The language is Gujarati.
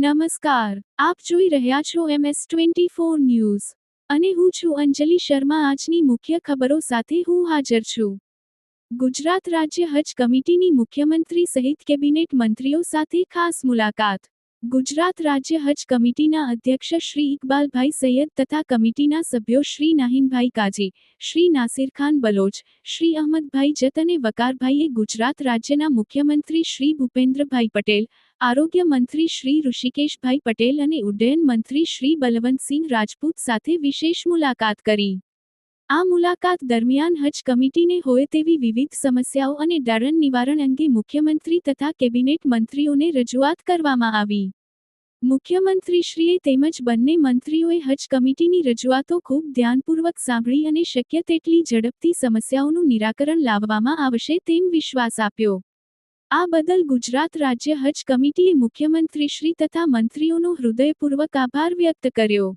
નમસ્કાર. આપ જોઈ રહ્યા છો એમએસ ટ્વેન્ટી ફોર ન્યૂઝ. અને હું છું અંજલિ શર્મા. આજની મુખ્ય ખબરો સાથે હું હાજર છું. ગુજરાત રાજ્ય હજ કમિટીની મુખ્યમંત્રી સહિત કેબિનેટ મંત્રીઓ સાથે ખાસ મુલાકાત. ગુજરાત રાજ્ય હજ કમિટીના અધ્યક્ષ શ્રી ઇકબાલભાઈ સૈયદ તથા કમિટીના સભ્યો શ્રી નાહિનભાઈ કાજી, શ્રી નાસિરખાન બલોચ, શ્રી અહમદભાઈ જત અને વકારભાઈએ ગુજરાત રાજ્યના મુખ્યમંત્રી શ્રી ભૂપેન્દ્રભાઈ પટેલ, આરોગ્ય મંત્રી શ્રી ઋષિકેશભાઈ પટેલ અને ઉડ્ડયન મંત્રી શ્રી બલવંતસિંહ રાજપૂત સાથે વિશેષ મુલાકાત કરી. આ મુલાકાત દરમિયાન હજ કમિટીને હોય તેવી વિવિધ સમસ્યાઓ અને ડરન નિવારણ અંગે મુખ્યમંત્રી તથા કેબિનેટ મંત્રીઓને રજૂઆત કરવામાં આવી. મુખ્યમંત્રીશ્રીએ તેમજ બંને મંત્રીઓએ હજ કમિટીની રજૂઆતો ખૂબ ધ્યાનપૂર્વક સાંભળી અને શક્ય તેટલી ઝડપથી સમસ્યાઓનું નિરાકરણ લાવવામાં આવશે તેમ વિશ્વાસ આપ્યો. આ બદલ ગુજરાત રાજ્ય હજ કમિટીએ મુખ્યમંત્રીશ્રી તથા મંત્રીઓનો હૃદયપૂર્વક આભાર વ્યક્ત કર્યો.